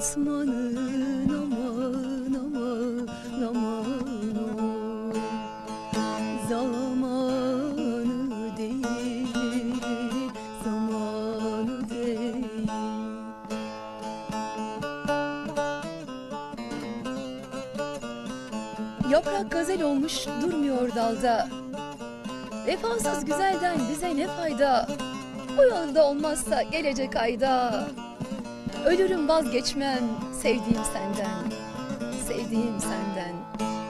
Osman'ın aman aman aman o. Zamanı değil, zamanı değil. Yaprak gazel olmuş durmuyor dalda. Vefasız güzelden bize ne fayda? Bu yolda olmazsa gelecek ayda. Ölürüm vazgeçmem sevdiğim senden, sevdiğim senden. Müzik